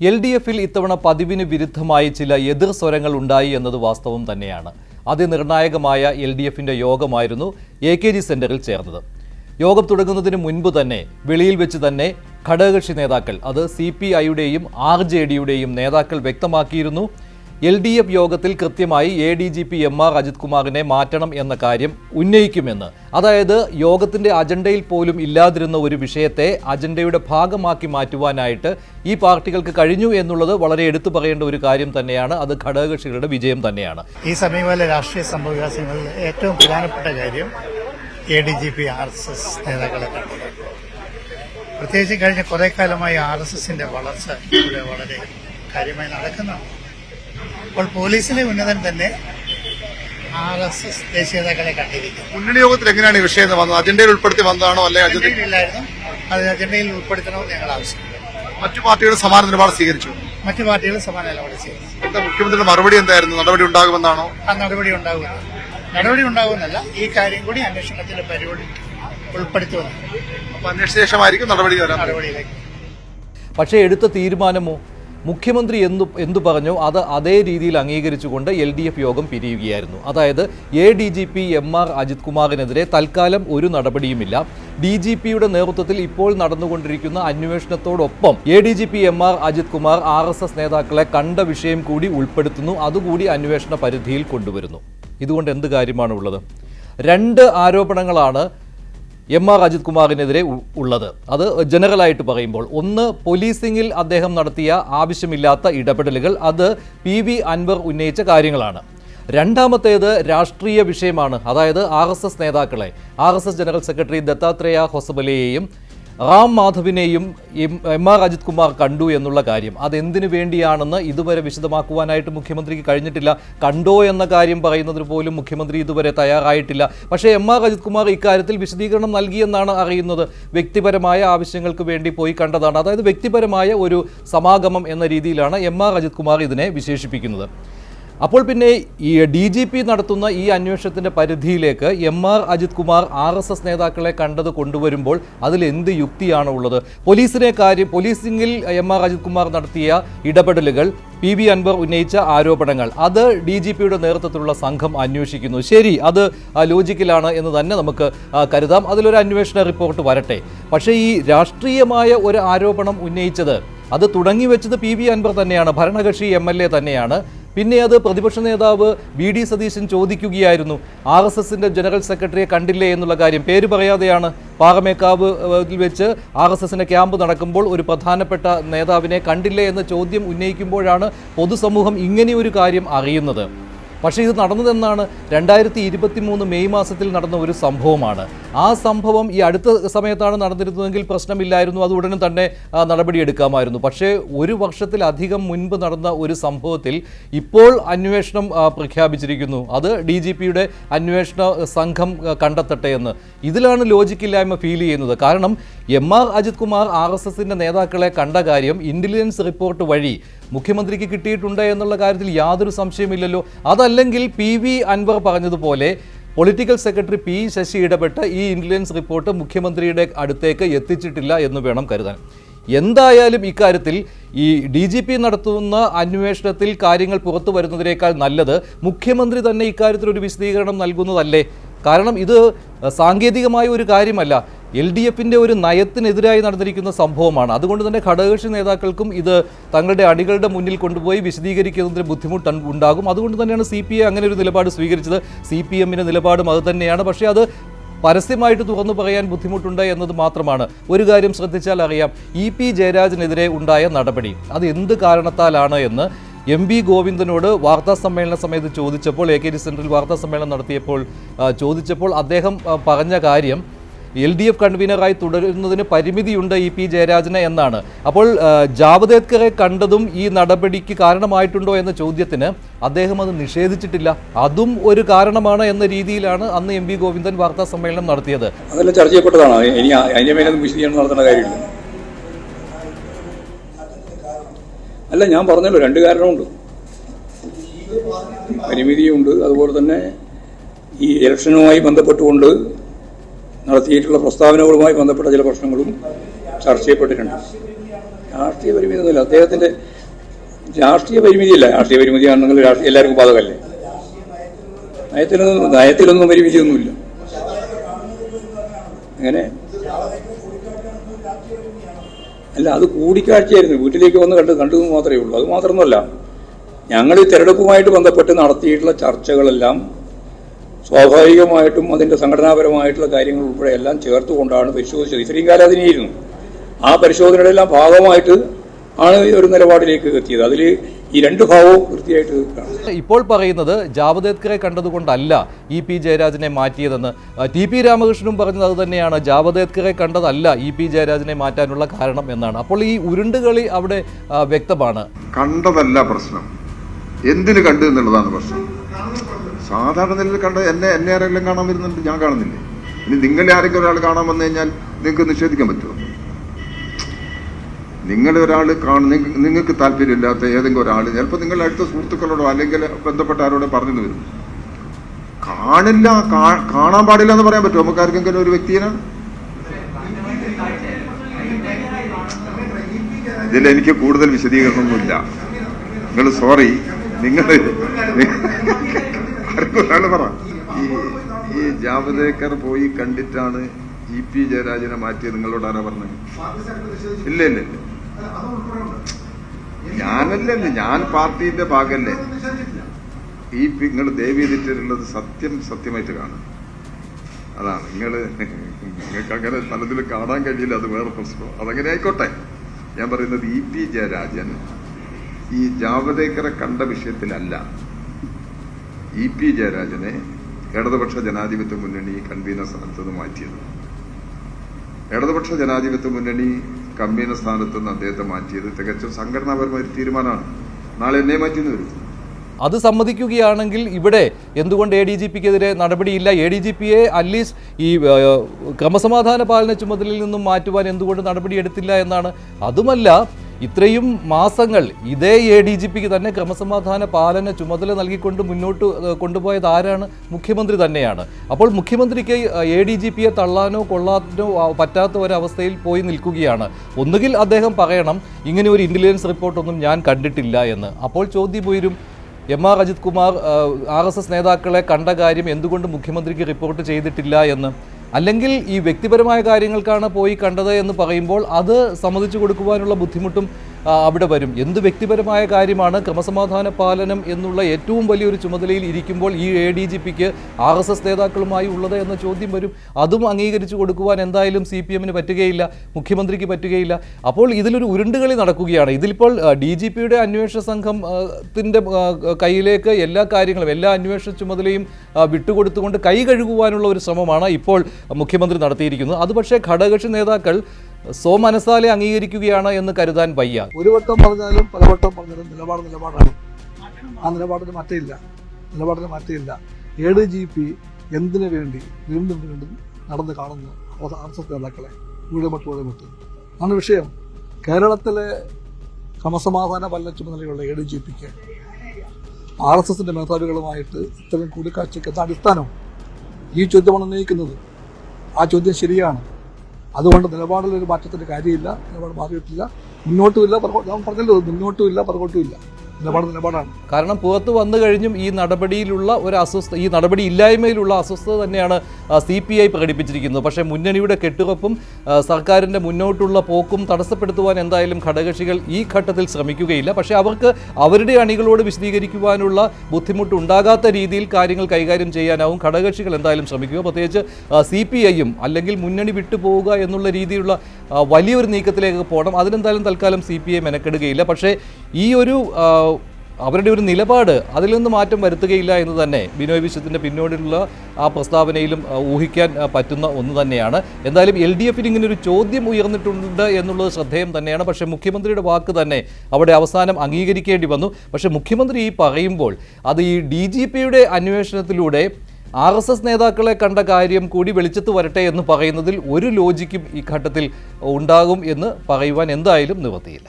L D എഫിൽ ഇത്തവണ പതിവിന് വിരുദ്ധമായി ചില എതിർ സ്വരങ്ങൾ ഉണ്ടായി എന്നത് വാസ്തവം തന്നെയാണ്. അതിനിർണായകമായ എൽ ഡി എഫിന്റെ യോഗമായിരുന്നു എ കെ ജി സെന്ററിൽ ചേർന്നത്. യോഗം തുടങ്ങുന്നതിന് മുൻപ് തന്നെ വെളിയിൽ വെച്ച് തന്നെ ഘടകകക്ഷി നേതാക്കൾ അത് സി പി ഐയുടെയും ആർ ജെ ഡിയുടെയും നേതാക്കൾ വ്യക്തമാക്കിയിരുന്നു. എൽ ഡി എഫ് യോഗത്തിൽ കൃത്യമായി A D G P M R Ajith കുമാറിനെ മാറ്റണം എന്ന കാര്യം ഉന്നയിക്കുമെന്ന്. അതായത് യോഗത്തിന്റെ അജണ്ടയിൽ പോലും ഇല്ലാതിരുന്ന ഒരു വിഷയത്തെ അജണ്ടയുടെ ഭാഗമാക്കി മാറ്റുവാനായിട്ട് ഈ പാർട്ടികൾക്ക് കഴിഞ്ഞു എന്നുള്ളത് വളരെ എടുത്തു പറയേണ്ട ഒരു കാര്യം തന്നെയാണ്. അത് ഘടകകക്ഷികളുടെ വിജയം തന്നെയാണ്. ഈ സമീപകാല രാഷ്ട്രീയ സംഭവവികാസങ്ങളിൽ ഏറ്റവും പ്രധാനപ്പെട്ട കാര്യം A D G P R S S നേതാക്കളെ പ്രത്യേകിച്ച് കഴിഞ്ഞ കുറെ കാലമായി ആർ എസ് എസിന്റെ വളർച്ച ഇവിടെ വളരെ കാര്യമായി നടക്കുന്നതാണ് അപ്പോൾ പോലീസിലെ ഉന്നതൻ തന്നെ ആർ എസ് എസ് ദേശീയ നേതാക്കളെ കണ്ടിരിക്കുന്നു മുന്നണി യോഗത്തിൽ എങ്ങനെയാണ് ഈ വിഷയം വന്നത്? അജണ്ടയിൽ ഉൾപ്പെടുത്തി വന്നതാണോ അല്ലെ അജണ്ടയിലായിരുന്നു. അജണ്ടയിലില്ലായിരുന്നു അത് അജണ്ടയിൽ ഉൾപ്പെടുത്തണമെന്ന് ഞങ്ങൾ ആവശ്യപ്പെട്ടു മറ്റു പാർട്ടികൾ സമാന നിലപാട് സ്വീകരിച്ചു. മറ്റു പാർട്ടികൾ സമാന നിലപാട് സ്വീകരിച്ചു. മുഖ്യമന്ത്രിയുടെ മറുപടി എന്തായിരുന്നു? നടപടി ഉണ്ടാകുമെന്നാണോ? ആ നടപടി ഉണ്ടാകുമെന്ന്. നടപടി ഉണ്ടാകുമെന്നല്ല ഈ കാര്യം കൂടി അന്വേഷണത്തിന്റെ പരിപാടി ഉൾപ്പെടുത്തുമെന്ന് അപ്പൊ അന്വേഷണ ശേഷമായിരിക്കും നടപടി വരാൻ നടപടിയിലേക്ക്. പക്ഷേ എടുത്ത തീരുമാനമോ? മുഖ്യമന്ത്രി എന്തു എന്തു പറഞ്ഞോ അത് അതേ രീതിയിൽ അംഗീകരിച്ചുകൊണ്ട് എൽ ഡി എഫ് യോഗം പിരിയുകയായിരുന്നു. അതായത് A D G P M R Ajith കുമാറിനെതിരെ തൽക്കാലം ഒരു നടപടിയുമില്ല. ഡി ജി പിയുടെ നേതൃത്വത്തിൽ ഇപ്പോൾ നടന്നുകൊണ്ടിരിക്കുന്ന അന്വേഷണത്തോടൊപ്പം A D G P M R Ajith Kumar R S S നേതാക്കളെ കണ്ട വിഷയം കൂടി ഉൾപ്പെടുത്തുന്നു. അതുകൂടി അന്വേഷണ പരിധിയിൽ കൊണ്ടുവരുന്നു. ഇതുകൊണ്ട് എന്ത് കാര്യമാണ് ഉള്ളത് രണ്ട് ആരോപണങ്ങളാണ് എം ആർ അജിത് കുമാറിനെതിരെ ഉള്ളത്. അത് ജനറലായിട്ട് പറയുമ്പോൾ ഒന്ന് പോലീസിംഗിൽ അദ്ദേഹം നടത്തിയ ആവശ്യമില്ലാത്ത ഇടപെടലുകൾ അത് പി വി അൻവർ ഉന്നയിച്ച കാര്യങ്ങളാണ്. രണ്ടാമത്തേത് രാഷ്ട്രീയ വിഷയമാണ്. അതായത് ആർ നേതാക്കളെ ആർ ജനറൽ സെക്രട്ടറി ദത്താത്രേയ ഹൊസബലയെയും റാം മാധവിനെയും എം- ആർ അജിത് കുമാർ കണ്ടു എന്നുള്ള കാര്യം. അതെന്തിനു വേണ്ടിയാണെന്ന് ഇതുവരെ വിശദമാക്കുവാനായിട്ട് മുഖ്യമന്ത്രിക്ക് കഴിഞ്ഞിട്ടില്ല. കണ്ടോ എന്ന കാര്യം പറയുന്നതിന് പോലും മുഖ്യമന്ത്രി ഇതുവരെ തയ്യാറായിട്ടില്ല. പക്ഷേ എം ആർ അജിത് കുമാർ ഇക്കാര്യത്തിൽ വിശദീകരണം നൽകിയെന്നാണ് അറിയുന്നത്. വ്യക്തിപരമായ ആവശ്യങ്ങൾക്ക് വേണ്ടി പോയി കണ്ടതാണ്. അതായത് വ്യക്തിപരമായ ഒരു സമാഗമം എന്ന രീതിയിലാണ് എം ആർ അജിത് കുമാർ ഇതിനെ വിശേഷിപ്പിക്കുന്നത്. അപ്പോൾ പിന്നെ ഈ ഡി ജി പി നടത്തുന്ന ഈ അന്വേഷണത്തിന്റെ പരിധിയിലേക്ക് M R Ajith Kumar R S S നേതാക്കളെ കണ്ടത് കൊണ്ടുവരുമ്പോൾ അതിൽ എന്ത് യുക്തിയാണ് ഉള്ളത്? പോലീസിനെ കാര്യം പോലീസിംഗിൽ എം ആർ അജിത് കുമാർ നടത്തിയ ഇടപെടലുകൾ പി വി അൻവർ ഉന്നയിച്ച ആരോപണങ്ങൾ അത് ഡി ജി പിയുടെ നേതൃത്വത്തിലുള്ള സംഘം അന്വേഷിക്കുന്നു. ശരി അത് ലോജിക്കലാണ് എന്ന് തന്നെ നമുക്ക് കരുതാം. അതിലൊരു അന്വേഷണ റിപ്പോർട്ട് വരട്ടെ. പക്ഷേ ഈ രാഷ്ട്രീയമായ ഒരു ആരോപണം ഉന്നയിച്ചത് അത് തുടങ്ങി വെച്ചത് പി വി അൻവർ തന്നെയാണ്. ഭരണകക്ഷി എം എൽ എ തന്നെയാണ്. പിന്നെ അത് പ്രതിപക്ഷ നേതാവ് വി ഡി സതീശൻ ചോദിക്കുകയായിരുന്നു ആർ എസ് എസിന്റെ ജനറൽ സെക്രട്ടറിയെ കണ്ടില്ലേ എന്നുള്ള കാര്യം. പേര് പറയാതെയാണ് പാറമേക്കാവ് വെച്ച് ആർ എസ് എസിന്റെ ക്യാമ്പ് നടക്കുമ്പോൾ ഒരു പ്രധാനപ്പെട്ട നേതാവിനെ കണ്ടില്ലേ എന്ന ചോദ്യം ഉന്നയിക്കുമ്പോഴാണ് പൊതുസമൂഹം ഇങ്ങനെയൊരു കാര്യം അറിയുന്നത്. പക്ഷേ ഇത് നടന്നതെന്നാണ് രണ്ടായിരത്തി ഇരുപത്തി മൂന്ന് മെയ് മാസത്തിൽ നടന്ന ഒരു സംഭവമാണ്. ആ സംഭവം ഈ അടുത്ത സമയത്താണ് നടന്നിരുന്നതെങ്കിൽ പ്രശ്നമില്ലായിരുന്നു. അത് ഉടനെ തന്നെ നടപടിയെടുക്കാമായിരുന്നു. പക്ഷേ ഒരു വർഷത്തിലധികം മുൻപ് നടന്ന ഒരു സംഭവത്തിൽ ഇപ്പോൾ അന്വേഷണം പ്രഖ്യാപിച്ചിരിക്കുന്നു. അത് ഡി ജി പിയുടെ അന്വേഷണ സംഘം കണ്ടെത്തട്ടെ എന്ന്. ഇതിലാണ് ലോജിക്കില്ലായ്മ ഫീൽ ചെയ്യുന്നത്. കാരണം M R Ajith Kumar R S എസിന്റെ നേതാക്കളെ കണ്ട കാര്യം ഇന്റലിജൻസ് റിപ്പോർട്ട് വഴി മുഖ്യമന്ത്രിക്ക് കിട്ടിയിട്ടുണ്ട് എന്നുള്ള കാര്യത്തിൽ യാതൊരു സംശയമില്ലല്ലോ അതല്ലെങ്കിൽ പി വി അൻവർ പറഞ്ഞതുപോലെ പൊളിറ്റിക്കൽ സെക്രട്ടറി പി ശശി ഇടപെട്ട് ഈ ഇൻഫ്ലുവൻസ് റിപ്പോർട്ട് മുഖ്യമന്ത്രിയുടെ അടുത്തേക്ക് എത്തിച്ചിട്ടില്ല എന്ന് വേണം കരുതാൻ. എന്തായാലും ഇക്കാര്യത്തിൽ ഈ ഡി ജി പി നടത്തുന്ന അന്വേഷണത്തിൽ കാര്യങ്ങൾ പുറത്തു വരുന്നതിനേക്കാൾ നല്ലത് മുഖ്യമന്ത്രി തന്നെ ഇക്കാര്യത്തിൽ ഒരു വിശദീകരണം നൽകുന്നതല്ലേ? കാരണം ഇത് സാങ്കേതികമായ ഒരു കാര്യമല്ല. എൽ ഡി എഫിന്റെ ഒരു നയത്തിനെതിരായി നടന്നിരിക്കുന്ന സംഭവമാണ്. അതുകൊണ്ട് തന്നെ ഘടകകക്ഷി നേതാക്കൾക്കും ഇത് തങ്ങളുടെ അണികളുടെ മുന്നിൽ കൊണ്ടുപോയി വിശദീകരിക്കുന്നതിന് ബുദ്ധിമുട്ട് ഉണ്ടാകും. അതുകൊണ്ട് തന്നെയാണ് സി അങ്ങനെ ഒരു നിലപാട് സ്വീകരിച്ചത്. സി പി എമ്മിന്റെ നിലപാടും അത് തന്നെയാണ്. പക്ഷേ അത് പരസ്യമായിട്ട് തുറന്നു പറയാൻ ബുദ്ധിമുട്ടുണ്ട് എന്നത് മാത്രമാണ്. ഒരു കാര്യം ശ്രദ്ധിച്ചാൽ അറിയാം. ഇ പി ജയരാജനെതിരെ ഉണ്ടായ നടപടി. അത് എന്ത് കാരണത്താലാണ് എന്ന് എം വി ഗോവിന്ദനോട് വാർത്താ സമ്മേളന സമയത്ത് ചോദിച്ചപ്പോൾ എ കെ ജി സെന്ററിൽ വാർത്താ സമ്മേളനം നടത്തിയപ്പോൾ ചോദിച്ചപ്പോൾ അദ്ദേഹം പറഞ്ഞ കാര്യം എൽ ഡി എഫ് കൺവീനറായി തുടരുന്നതിന് പരിമിതിയുണ്ട് ഇ പി ജയരാജന് എന്നാണ്. അപ്പോൾ ജാവദേക്കറെ കണ്ടതും ഈ നടപടിക്ക് കാരണമായിട്ടുണ്ടോ എന്ന ചോദ്യത്തിന് അദ്ദേഹം അത് നിഷേധിച്ചിട്ടില്ല. അതും ഒരു കാരണമാണ് എന്ന രീതിയിലാണ് അന്ന് എം വി ഗോവിന്ദൻ വാർത്താ സമ്മേളനം നടത്തിയത്. അതെല്ലാം ചർച്ച ചെയ്യപ്പെട്ടതാണ്. ഇനി അല്ല ഞാൻ പറഞ്ഞല്ലോ രണ്ട് കാരണമുണ്ട്. പരിമിതിയുണ്ട്. അതുപോലെ തന്നെ ഈ ഇലക്ഷനുമായി ബന്ധപ്പെട്ടുകൊണ്ട് നടത്തിയിട്ടുള്ള പ്രസ്താവനകളുമായി ബന്ധപ്പെട്ട ചില പ്രശ്നങ്ങളും ചർച്ച ചെയ്യപ്പെട്ടിട്ടുണ്ട്. രാഷ്ട്രീയ പരിമിതി ഒന്നുമില്ല അദ്ദേഹത്തിന്റെ രാഷ്ട്രീയ പരിമിതിയില്ല. രാഷ്ട്രീയ പരിമിതിയാണെങ്കിൽ രാഷ്ട്രീയ എല്ലാവർക്കും ബാധകമല്ലേ? നയത്തിലൊന്നും നയത്തിലൊന്നും പരിമിതിയൊന്നുമില്ല. അങ്ങനെ അല്ല അത് കൂടിക്കാഴ്ചയായിരുന്നു. വീട്ടിലേക്ക് വന്ന് കണ്ട് കണ്ടു മാത്രമേ ഉള്ളൂ. അത് മാത്രമൊന്നുമല്ല. ഞങ്ങൾ ഈ തെരഞ്ഞെടുപ്പുമായിട്ട് ബന്ധപ്പെട്ട് നടത്തിയിട്ടുള്ള ചർച്ചകളെല്ലാം സ്വാഭാവികമായിട്ടും അതിന്റെ സംഘടനാപരമായിട്ടുള്ള കാര്യങ്ങൾ ഉൾപ്പെടെ എല്ലാം ചേർത്തുകൊണ്ടാണ് പരിശോധിച്ചത്. ഇത്രയും കാലം അതിനെയിരുന്നു. ആ പരിശോധനയുടെ എല്ലാം ഭാഗമായിട്ട് ആണ് ഈ ഒരു നിലപാടിലേക്ക് എത്തിയത്. അതിൽ ഈ രണ്ട് ഭാവവും വൃത്തിയായിട്ട് ഇപ്പോൾ പറയുന്നത് ജാവദേക്കറെ കണ്ടതുകൊണ്ടല്ല ഇ പി ജയരാജനെ മാറ്റിയതെന്ന്. ടി പി രാമകൃഷ്ണനും പറഞ്ഞത് അത് തന്നെയാണ്. ജാവദേക്കറെ കണ്ടതല്ല ഇ പി ജയരാജനെ മാറ്റാനുള്ള കാരണം എന്നാണ്. അപ്പോൾ ഈ ഉരുണ്ടുകളി അവിടെ വ്യക്തമാണ്. കണ്ടതല്ല പ്രശ്നം. എന്തിന് കണ്ടു എന്നുള്ളതാണ് പ്രശ്നം. സാധാരണ നിലയിൽ കണ്ട എന്നെ എന്നെ ആരെങ്കിലും കാണാൻ വരുന്നുണ്ട് ഞാൻ കാണുന്നില്ലേ? ഇനി നിങ്ങളെ ആരെങ്കിലും ഒരാൾ കാണാൻ വന്നു കഴിഞ്ഞാൽ നിങ്ങൾക്ക് നിഷേധിക്കാൻ പറ്റുമോ? നിങ്ങളെ ഒരാൾ കാണും നിങ്ങൾക്ക് താല്പര്യമില്ലാത്ത ഏതെങ്കിലും ഒരാൾ ചിലപ്പോൾ നിങ്ങളുടെ അടുത്ത സുഹൃത്തുക്കളോടോ അല്ലെങ്കിൽ ബന്ധപ്പെട്ട ആരോടോ പറഞ്ഞു വരും. കാണില്ല കാണാൻ പാടില്ല എന്ന് പറയാൻ പറ്റുമോ? നമുക്ക് ആർക്കെങ്കിലും ഒരു വ്യക്തിനെ? ഇതിൽ എനിക്ക് കൂടുതൽ വിശദീകരണമൊന്നുമില്ല. നിങ്ങൾ സോറി നിങ്ങൾ പറ. ഈ ജാവദേക്കർ പോയി കണ്ടിട്ടാണ് ഇ പി ജയരാജനെ മാറ്റിയത്. നിങ്ങളോട് ആരാ പറഞ്ഞത്? ഇല്ല ഇല്ല ഇല്ല. ഞാനല്ലല്ലേ ഞാൻ പാർട്ടിന്റെ ഭാഗല്ലേ. ഈ പി നിങ്ങൾ ദേവി ചെയ്തിട്ടുള്ളത് സത്യം സത്യമായിട്ട് കാണും. അതാണ്. നിങ്ങൾ നിങ്ങൾക്ക് അങ്ങനെ പലതിലും കാണാൻ കഴിയില്ല. അത് വേറെ പ്രശ്നം. അതങ്ങനെ ആയിക്കോട്ടെ. ഞാൻ പറയുന്നത് ഇ പി ജയരാജൻ ഈ ജാവദേക്കറെ കണ്ട വിഷയത്തിലല്ല. ഇ പി ജയരാജനെ ഇടതുപക്ഷ ജനാധിപത്യ മുന്നണി കൺവീനർ സ്ഥാനത്ത് നിന്ന് മാറ്റിയത്. ഇടതുപക്ഷ ജനാധിപത്യ മുന്നണി കൺവീനർ സ്ഥാനത്ത് നിന്ന് അദ്ദേഹത്തെ മാറ്റിയത് തികച്ചും സംഘടനാപരമായ ഒരു തീരുമാനമാണ്. നാളെ എന്നെ മാറ്റിയെന്ന് വരും. അത് സമ്മതിക്കുകയാണെങ്കിൽ ഇവിടെ എന്തുകൊണ്ട് എ ഡി ജി പിക്കെതിരെ നടപടിയില്ല? എ ഡി ജി പിയെ അറ്റ്ലീസ്റ്റ് ഈ ക്രമസമാധാന പാലന ചുമതലയിൽ നിന്നും മാറ്റുവാൻ എന്തുകൊണ്ട് നടപടിയെടുത്തില്ല എന്നാണ്. അതുമല്ല ഇത്രയും മാസങ്ങൾ ഇതേ എ ഡി ജി പിക്ക് തന്നെ ക്രമസമാധാന പാലന ചുമതല നൽകിക്കൊണ്ട് മുന്നോട്ട് കൊണ്ടുപോയത് ആരാണ്? മുഖ്യമന്ത്രി തന്നെയാണ്. അപ്പോൾ മുഖ്യമന്ത്രിക്ക് എ ഡി ജി പിയെ തള്ളാനോ കൊള്ളാനോ പറ്റാത്ത ഒരവസ്ഥയിൽ പോയി നിൽക്കുകയാണ്. ഒന്നുകിൽ അദ്ദേഹം പറയണം ഇങ്ങനെ ഒരു ഇന്റലിജൻസ് റിപ്പോർട്ടൊന്നും ഞാൻ കണ്ടിട്ടില്ല എന്ന്. അപ്പോൾ ചോദ്യം ഉയരും M R Ajith Kumar R S S നേതാക്കളെ കണ്ട കാര്യം എന്തുകൊണ്ട് മുഖ്യമന്ത്രിക്ക് റിപ്പോർട്ട് ചെയ്തിട്ടില്ല എന്ന്. അല്ലെങ്കിൽ ഈ വ്യക്തിപരമായ കാര്യങ്ങൾക്കാണ് പോയി കണ്ടത് എന്ന് പറയുമ്പോൾ അത് സമ്മതിച്ചു കൊടുക്കുവാനുള്ള ബുദ്ധിമുട്ടും അവിടെ വരും. എന്ത് വ്യക്തിപരമായ കാര്യമാണ് ക്രമസമാധാന പാലനം എന്നുള്ള ഏറ്റവും വലിയൊരു ചുമതലയിൽ ഇരിക്കുമ്പോൾ ഈ എ ഡി ജി പിക്ക് ആർ എസ് എസ് നേതാക്കളുമായി ഉള്ളത് എന്ന ചോദ്യം വരും. അതും അംഗീകരിച്ചു കൊടുക്കുവാൻ എന്തായാലും സി പി എമ്മിന് പറ്റുകയില്ല മുഖ്യമന്ത്രിക്ക് പറ്റുകയില്ല. അപ്പോൾ ഇതിലൊരു ഉരുണ്ടുകളി നടക്കുകയാണ്. ഇതിലിപ്പോൾ ഡി ജി പിയുടെ അന്വേഷണ സംഘം ആ, ത്തിന്റെ ആ, കയ്യിലേക്ക് എല്ലാ കാര്യങ്ങളും എല്ലാ അന്വേഷണ ചുമതലയും വിട്ടുകൊടുത്തുകൊണ്ട് കൈ കഴുകുവാനുള്ള ഒരു ശ്രമമാണ് ഇപ്പോൾ മുഖ്യമന്ത്രി നടത്തിയിരിക്കുന്നത്. അത് പക്ഷേ ഘടകകക്ഷി നേതാക്കൾ സ്വമനസാലെ അംഗീകരിക്കുകയാണ് എന്ന് കരുതാൻ വയ്യ. ഒരു വട്ടം പറഞ്ഞാലും പല വട്ടം പറഞ്ഞാലും നിലപാട് നിലപാടാണ്. ആ നിലപാടിന് മാറ്റമില്ല. നിലപാടിന് മാറ്റമില്ല. എ ഡി ജി പി എന്തിനു വേണ്ടി വീണ്ടും വീണ്ടും നടന്ന് കാണുന്നു? ആർ എസ് എസ് നേതാക്കളെ ഊഴമിട്ട് ഊഴമിട്ട് ആണ് വിഷയം. കേരളത്തിലെ ക്രമസമാധാന പല്ല ചുമതലയുള്ള എ ഡി ജി പിക്ക് ആർ എസ് എസിന്റെ മേധാവികളുമായിട്ട് ഇത്തരം കൂടിക്കാഴ്ചയ്ക്ക് എന്താ അടിസ്ഥാനം? ഈ ചോദ്യമാണ് ഉന്നയിക്കുന്നത്. ആ ചോദ്യം ശരിയാണ്. അതുകൊണ്ട് നിലപാടിൽ ഒരു മാറ്റത്തിന്റെ കാര്യമില്ല നിലപാട് മാറിയിട്ടില്ല. മുന്നോട്ടുമില്ല ഞാൻ പറഞ്ഞല്ലോ മുന്നോട്ടുമില്ല പുറകോട്ടുമില്ല നിലപാട് കാരണം പുറത്ത് വന്നു കഴിഞ്ഞും ഈ നടപടിയിലുള്ള ഒരു അസ്വസ്ഥ ഈ നടപടി ഇല്ലായ്മയിലുള്ള അസ്വസ്ഥത തന്നെയാണ് സി പി ഐ പ്രകടിപ്പിച്ചിരിക്കുന്നത്. പക്ഷേ മുന്നണിയുടെ കെട്ടുറപ്പും സർക്കാരിന്റെ മുന്നോട്ടുള്ള പോക്കും തടസ്സപ്പെടുത്തുവാൻ എന്തായാലും ഘടകകക്ഷികൾ ഈ ഘട്ടത്തിൽ ശ്രമിക്കുകയില്ല. പക്ഷേ അവർക്ക് അവരുടെ അണികളോട് വിശദീകരിക്കുവാനുള്ള ബുദ്ധിമുട്ടുണ്ടാകാത്ത രീതിയിൽ കാര്യങ്ങൾ കൈകാര്യം ചെയ്യാനാവും ഘടകകക്ഷികൾ എന്തായാലും ശ്രമിക്കുക. പ്രത്യേകിച്ച് സി പി ഐയും അല്ലെങ്കിൽ മുന്നണി വിട്ടുപോവുക എന്നുള്ള രീതിയിലുള്ള വലിയൊരു നീക്കത്തിലേക്ക് പോകണം. അതിനെന്തായാലും തൽക്കാലം സി പി ഐ മെനക്കെടുകയില്ല. പക്ഷേ ഈ ഒരു അവരുടെ ഒരു നിലപാട് അതിൽ നിന്ന് മാറ്റം വരുത്തുകയില്ല എന്ന് തന്നെ ബിനോയ് വിശ്വത്തിന്റെ പിന്നോടിലുള്ള ആ പ്രസ്താവനയിലും ഊഹിക്കാൻ പറ്റുന്ന ഒന്ന് തന്നെയാണ്. എന്തായാലും എൽ ഡി എഫിന് ഇങ്ങനെ ഒരു ചോദ്യം ഉയർന്നിട്ടുണ്ട് എന്നുള്ളത് ശ്രദ്ധേയം തന്നെയാണ്. പക്ഷേ മുഖ്യമന്ത്രിയുടെ വാക്ക് തന്നെ അവിടെ അവസാനം അംഗീകരിക്കേണ്ടി വന്നു. പക്ഷേ മുഖ്യമന്ത്രി ഈ പറയുമ്പോൾ അത് ഈ ഡി ജി പിയുടെ അന്വേഷണത്തിലൂടെ ആർ എസ് എസ് നേതാക്കളെ കണ്ട കാര്യം കൂടി വെളിച്ചത്ത് വരട്ടെ എന്ന് പറയുന്നതിൽ ഒരു ലോജിക്കും ഈ ഘട്ടത്തിൽ ഉണ്ടാകും എന്ന് പറയുവാൻ എന്തായാലും നിവൃത്തിയില്ല.